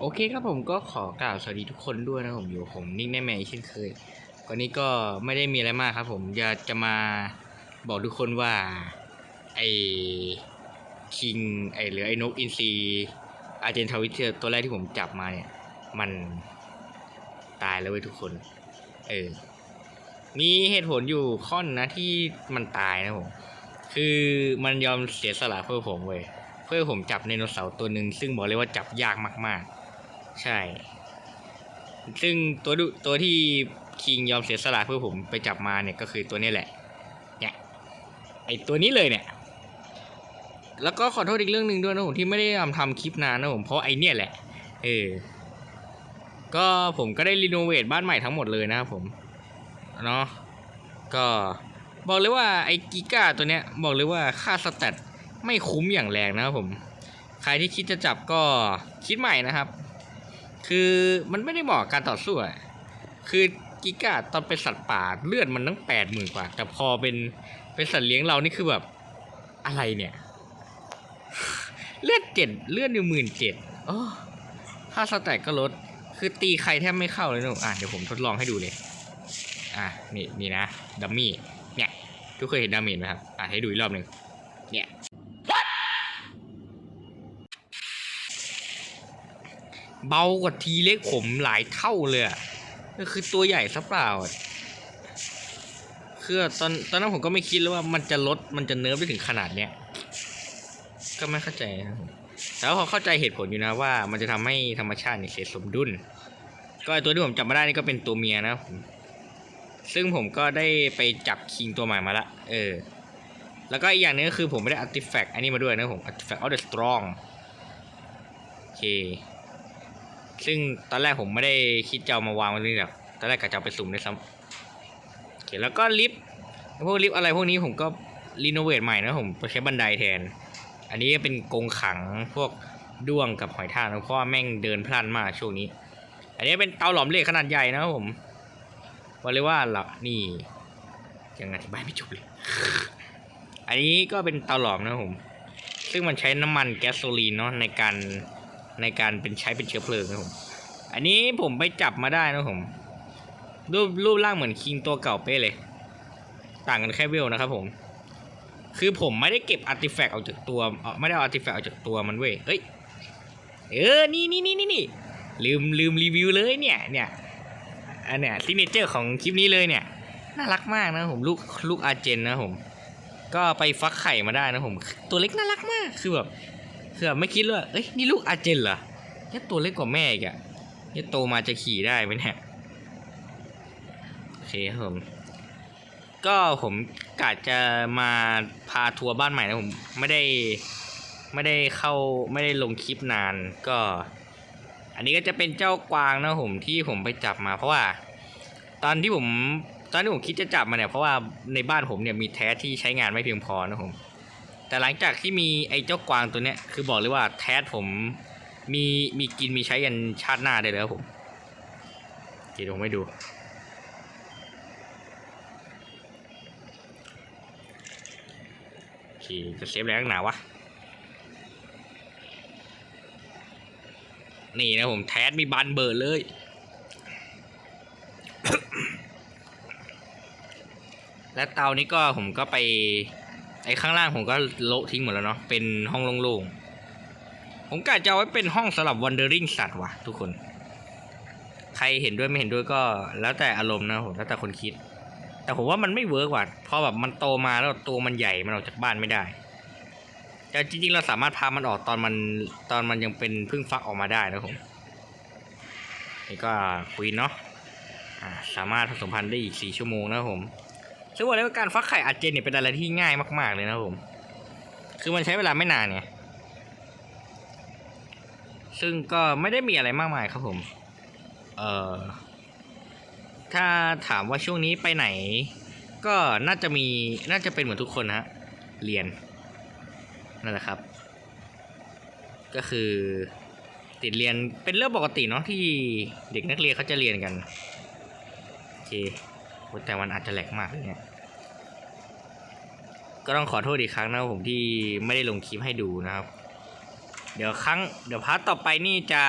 โอเคครับผมก็ขอกล่าวสวัสดีทุกคนด้วยนะผมอยู่ผมนิ่งแน่แม่เช่นเคยวันนี้ก็ไม่ได้มีอะไรมากครับ ผมอยากจะมาบอกทุกคนว่าไอ้คิงไอ้หรือไอ้นกอินทรีอาเจนทาวิเทอร์ตัวแรกที่ผมจับมาเนี่ย มันตายแล้วเว้ยทุกคน เออ มีเหตุผลอยู่ข้อนนะที่มันตายนะผม คือมันยอมเสียสละเพื่อผมเว้ยเพื่อผมจับไดโนเสาร์ตัวหนึ่งซึ่งบอกเลยว่าจับยากมากๆ ใช่ ซึ่งตัวดุตัวที่คิงยอมเสียสละเพื่อผมไปจับมาเนี่ยก็คือตัวนี้แหละ เนี่ยไอตัวนี้เลยเนี่ย แล้วก็ขอโทษอีกเรื่องหนึ่งด้วยนะผมที่ไม่ได้ทำทำคลิปนานนะผมเพราะไอเนี่ยแหละ เออ ก็ผมก็ได้รีโนเวทบ้านใหม่ทั้งหมดเลยนะครับผม เนาะ ก็บอกเลยว่าไอกิก้าตัวเนี้ยบอกเลยว่าค่าสแตทไม่คุ้มอย่างแรงนะครับผม ใครที่คิดจะจับก็คิดใหม่นะครับ คือมันไม่ได้เหมาะกับการต่อสู้อะคือกิก้าตอนเป็นสัตว์ป่าเลือดมันตั้งแปดหมื่นกว่า แต่พอเป็นเป็นสัตว์เลี้ยงเรานี่คือแบบอะไรเนี่ย เลือดเจ็ดเลือดหนึ่หมื่นเจ็ดค่าสแตทก็ลด คือตีใครแทบไม่เข้าเลยนะผมอะเดี๋ยวผมทดลองให้ดูเลย อะนี่นี่นะดัมมี่เนี่ย ทุกคนเห็นดาเมจไหมครับ อะให้ดูอีกรอบหนึ่งเนี่ย เบากว่าทีเล็กผมหลายเท่าเลยอะก็คือตัวใหญ่ซะเปล่าอะคือตอนตอนนั้นผมก็ไม่คิดเลยว่ามันจะลดมันจะเนิร์ฟได้ถึงขนาดเนี้ยก็ไม่เข้าใจนะครับผมแต่ว่าพอเข้าใจเหตุผลอยู่นะว่า มันจะทำให้ธรรมชาติเนี่ยเสียสมดุล ก็ไอ้ตัวที่ผมจับมาได้นี่ก็เป็นตัวเมียนะครับผมซึ่งผมก็ได้ไปจับคิงตัวใหม่มาละเออ แล้วก็อีกอย่างหนึงก็คือผมไม่ได้อาร์ติแฟกต์อันนี้มาด้วยนะผม artifact of the strong โอเค ซึ่งตอนแรกผมไม่ได้คิดจะเอามาวางไว้นี้หรอกตอนแรกกะจะเอาไปสุ่มด้วยซ้ำโอเคแล้วก็ลิฟต์พวกลิฟต์อะไรพวกนี้ผมก็รีโนเวทใหม่นะผมไปใช้บันไดแทน อันนี้เป็นกรงขังพวกด้วงกับหอยทากนะเพราะว่าแม่งเดินพลันมากช่วงนี้ อันนี้เป็นเตาหลอมเหล็กขนาดใหญ่นะครับผมบอกเลยว่าลักนี่ยังอธิบายไม่จบเลย อันนี้ก็เป็นเตาหลอมนะผม ซึ่งมันใช้น้ำมันแก๊สโซลีนเนาะในการ ในการเป็นใช้เป็นเชื้อเพลิงนะผม อันนี้ผมไปจับมาได้นะผม รูปรูปร่างเหมือนคิงตัวเก่าเป๊ะเลย ต่างกันแค่เวลนะครับผม คือผมไม่ได้เก็บอาร์ติแฟกต์ออกจากตัว ไม่ได้เอาอาร์ติแฟกต์ออกจากตัวมันเว้ย เอ้ย เออ นี่นี่นี่นี่นี่ลืมลืมรีวิวเลยเนี่ยเนี่ยอันเนี้ยซิเนเจอร์ของคลิปนี้เลยเนี่ย น่ารักมากนะผมลูกลูกอาเจนนะผม ก็ไปฟักไข่มาได้นะผม ตัวเล็กน่ารักมากคือแบบ คือไม่คิดเลยเอ้ยนี่ลูกอาเจนเหรอเนี่ตัวเล็กกว่าแม่อีกอะนี่โตมาจะขี่ได้ไหมเนี่ยโอเคครับผมก็ผมกะจะมาพาทัวร์บ้านใหม่นะผมไม่ได้ไม่ได้เข้าไม่ได้ลงคลิปนานก็ อันนี้ก็จะเป็นเจ้ากวางนะผมที่ผมไปจับมา เพราะว่า ตอนที่ผมตอนที่ผมคิดจะจับมาเนี่ยเพราะว่าในบ้านผมเนี่ยมีแท้ที่ใช้งานไม่เพียงพอนะผม แต่หลังจากที่มีไอ้เจ้ากวางตัวเนี้ยคือบอกเลยว่าแท้ผมมีมีกินมีใช้ยันชาติหน้าได้เลยครับผมเดี๋ยวผมไม่ดูโอเคจะเซฟแรงหนาวะ นี่นะผมแทสมีบันเบิร์ดเลยและเตานี้ก็ผมก็ไป ไอ้ข้างล่างผมก็โละทิ้งหมดแล้วเนาะเป็นห้องโล่งๆผมกะจะเอาไว้เป็นห้องสำหรับ wandering สัตว์ว่ะทุกคน ใครเห็นด้วยไม่เห็นด้วยก็ แล้วแต่อารมณ์นะผมแล้วแต่คนคิด แต่ผมว่ามันไม่เวิร์กว่ะเพราะแบบมันโตมาแล้วตัวมันใหญ่มันออกจากบ้านไม่ได้แต่จริงๆเราสามารถพามันออกตอนมันตอนมันยังเป็นพึ่งฟักออกมาได้นะผมนี่ก็ควีนเนาะสามารถผสมพันธุ์ได้อีกสี่ชั่วโมงนะผม ซึ่งว่าแล้วการฟักไข่อาร์เจนเนี่ยเป็นอะไรที่ง่ายมาก ๆ เลยนะครับผม คือมันใช้เวลาไม่นานเนี่ย ซึ่งก็ไม่ได้มีอะไรมากมายครับผม เอ่อ ถ้าถามว่าช่วงนี้ไปไหน ก็น่าจะมี น่าจะเป็นเหมือนทุกคนฮะ เรียน นั่นแหละครับ ก็คือติดเรียนเป็นเรื่องปกติเนาะที่เด็กนักเรียนเขาจะเรียนกัน โอเค แต่มันอาจจะแหลกมากเลยเนี่ยก็ต้องขอโทษอีกครั้งนะครับผมที่ไม่ได้ลงคลิปให้ดูนะครับ เดี๋ยวครั้งเดี๋ยวพาร์ทต่อไปนี่จะ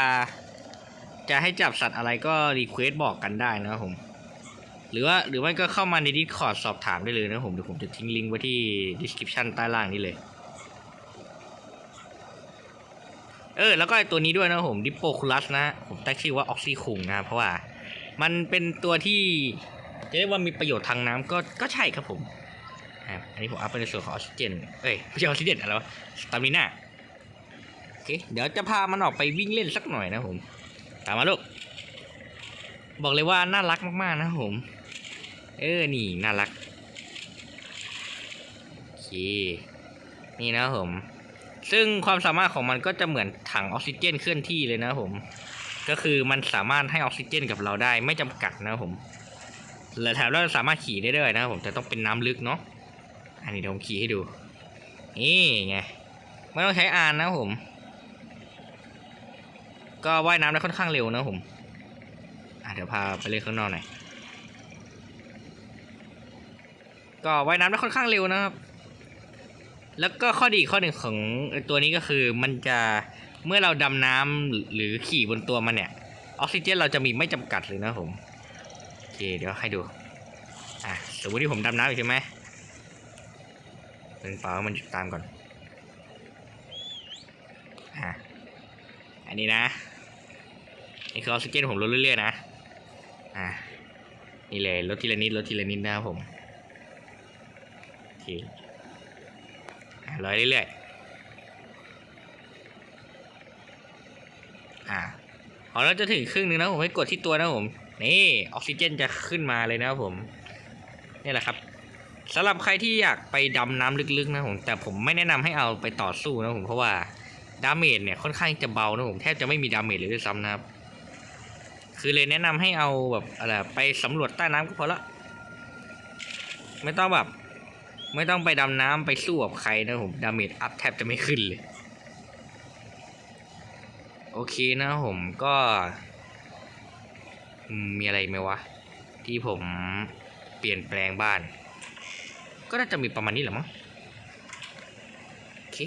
จะให้จับสัตว์อะไรก็รีเควสบอกกันได้นะครับผม หรือว่าหรือไม่ก็เข้ามาใน Discord สอบถามได้เลยนะผมเดี๋ยวผมจะทิ้งลิงก์ไว้ที่ description ใต้ล่างนี้เลย เออ แล้วก็ไอตัวนี้ด้วยนะผมดิปโปคูลัสนะผมตั้งชื่อว่าออกซิคุงนะเพราะว่า มันเป็นตัวที่ จะเรียกว่ามีประโยชน์ทางน้ำก็ก็ใช่ครับผมครับอันนี้ผมอัพไปในส่วนของออกซิเจน เอ้ยไม่ใช่ออกซิเจนอะไรวะสตามิน่าโอเค เดี๋ยวจะพามันออกไปวิ่งเล่นสักหน่อยนะผม ตามมาลูก บอกเลยว่าน่ารักมากๆนะผม เออ นี่น่ารัก โอเค นี่นะผม ซึ่งความสามารถของมันก็จะเหมือนถังออกซิเจนเคลื่อนที่เลยนะผม ก็คือมันสามารถให้ออกซิเจนกับเราได้ไม่จำกัดนะผม และแถมเราสามารถขี่ได้ด้วยนะครับผมแต่ต้องเป็นน้ำลึกเนาะอันนี้เดี๋ยวผมขี่ให้ดูนี่ไงไม่ต้องใช้อานนะผม ก็ว่ายน้ำได้ค่อนข้างเร็วนะครับผมอะเดี๋ยวพาไปเล่นข้างนอกหน่อยก็ว่ายน้ำได้ค่อนข้างเร็วนะครับ แล้วก็ข้อดีข้อหนึ่งของตัวนี้ก็คือมันจะเมื่อเราดำน้ำหรือขี่บนตัวมันเนี่ย ออกซิเจนเราจะมีไม่จำกัดเลยนะครับผม เคเดี๋ยวให้ดู อะสมมติที่ผมดำน้ำอยู่ใช่ไหมเป็นเปล่ามันตามก่อน อะ อันนี้นะ นี่คือออกซิเจนผมลดเรื่อยๆนะ อะ นี่เลยลดทีละนิดลดทีละนิดนะครับผมโอเคอะลอยเรื่อยๆ อะพอเราจะถึงครึ่งหนึงนะผมให้กดที่ตัวนะผม นี่ออกซิเจนจะขึ้นมาเลยนะครับผมนี่แหละครับสำหรับใครที่อยากไปดำน้ำลึกๆนะผมแต่ผมไม่แนะนำให้เอาไปต่อสู้นะผมเพราะว่าดาเมจเนี่ยค่อนข้างจะเบานะผมแทบจะไม่มีดาเมจเลยด้วยซ้ำนะครับ คือเลยแนะนำให้เอาแบบอะไรไปสำรวจใต้น้ำก็พอละไม่ต้องแบบ ไม่ต้องไปดำน้ำไปสู้กับใครนะผมดาเมจอัพแทบจะไม่ขึ้นเลย โอเคนะผมก็ มีอะไรไหมวะ ที่ผมเปลี่ยนแปลงบ้าน ก็น่าจะมีประมาณนี้แหละมั้งโอเค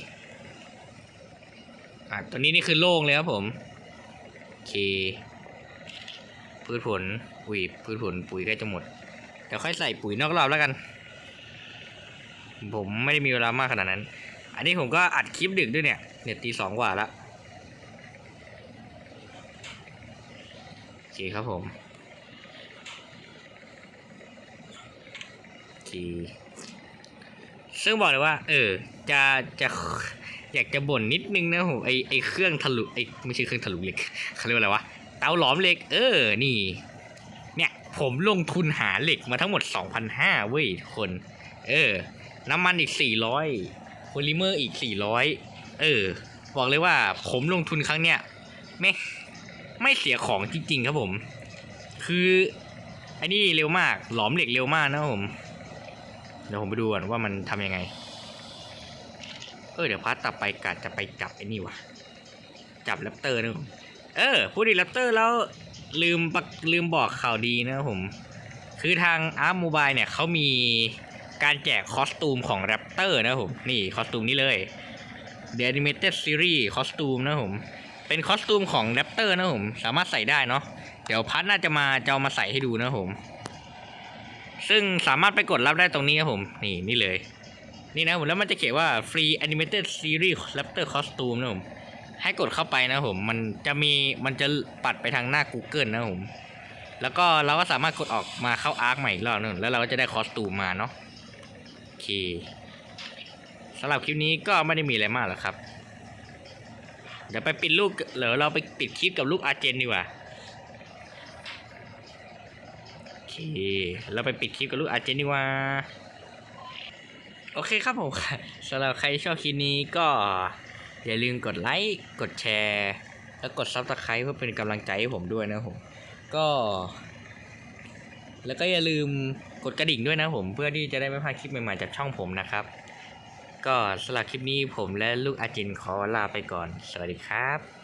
อะตอนนี้นี่คือโล่งเลยครับผมโอเคพืชผลปุ๋ยพืชผลปุ๋ยใกล้จะหมดเดี๋ยวค่อยใส่ปุ๋ยนอกรอบแล้วกัน ผมไม่ได้มีเวลามากขนาดนั้น อันนี้ผมก็อัดคลิปดึกด้วยเนี่ย เนี่ยตีสองกว่าละโอ เคครับผมโอเคซึ่งบอกเลยว่า เออ จะจะอยากจะบ่นนิดนึงนะผมไอไอเครื่องทะลุไอไม่ใช่เครื่องทะลุเหล็กเขาเรียกว่าอะไรวะเตาหลอมเหล็ก เออ นี่ เนี่ยผมลงทุนหาเหล็กมาทั้งหมด 2,500เว้ยคน เออ น้ำมันอีก 400โพลิเมอร์อีก 400 เออ บอกเลยว่าผมลงทุนครั้งเนี้ยไม่ ไม่เสียของจริง ๆ ครับผม คือไอ้นี่เร็วมาก หลอมเหล็กเร็วมากนะครับผม เดี๋ยวผมไปดูก่อนว่ามันทำยังไง เออเดี๋ยวพาร์ทต่อไปกะจะไปจับไอ้นี่วะจับแรปเตอร์นะผมเออพูดถึงแรปเตอร์แล้วลืมปลืมบอกข่าวดีนะครับผม คือทางอาร์มโมบายเนี่ยเขามีการแจกคอสตูมของแรปเตอร์นะครับผม นี่คอสตูมนี้เลย The Animated Series คอสตูมนะครับผม เป็นคอสตูมของแรปเตอร์นะผม สามารถใส่ได้เนาะเดี๋ยวพัทน่าจะมาจะเอามาใส่ให้ดูนะผม ซึ่งสามารถไปกดรับได้ตรงนี้ครับผม นี่นี่เลย นี่นะผมแล้วมันจะเขียนว่า Free Animated Series Raptor Costume นะผมให้กดเข้าไปนะผม มันจะมีมันจะปัดไปทางหน้า Google นะผม แล้วก็เราก็สามารถกดออกมาเข้าอาร์คใหม่อีกรอบนึงแล้วเราก็จะได้คอสตูมมาเนาะโอเคสำหรับคลิปนี้ก็ไม่ได้มีอะไรมากหรอกครับ เดี๋ยวไปปิดลูกเดี๋ยวเราไปปิดคลิปกับลูกอาเจนดีกว่าโอเคเราไปปิดคลิปกับลูกอาเจนดีกว่าโอเคครับผมสำหรับใครชอบคลิปนี้ก็อย่าลืมกดไลค์ กดแชร์ แล้วกดซับสไคร b e เพื่อเป็นกำลังใจให้ผมด้วยนะผม ก็ แล้วก็อย่าลืมกดกระดิ่งด้วยนะผม เพื่อที่จะได้ไม่พลาดคลิปใหม่ๆจากช่องผมนะครับ ก็สำหรับคลิปนี้ผมและลูกอาจินขอลาไปก่อน สวัสดีครับ